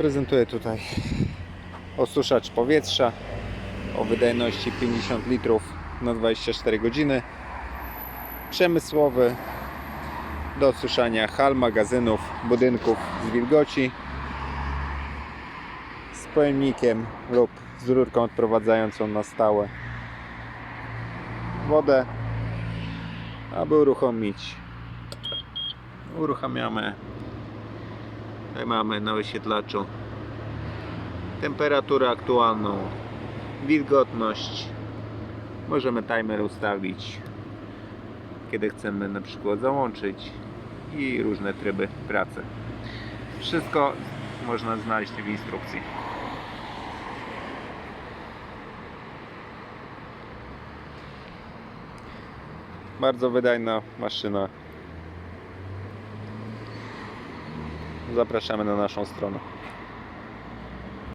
Prezentuję tutaj osuszacz powietrza o wydajności 50 litrów na 24 godziny. Przemysłowy do osuszania hal, magazynów, budynków z wilgoci z pojemnikiem lub z rurką odprowadzającą na stałe wodę, aby uruchomić. Uruchamiamy. Tutaj mamy na wyświetlaczu temperaturę aktualną, wilgotność. Możemy timer ustawić, kiedy chcemy na przykład załączyć i różne tryby pracy. Wszystko można znaleźć w instrukcji. Bardzo wydajna maszyna. Zapraszamy na naszą stronę.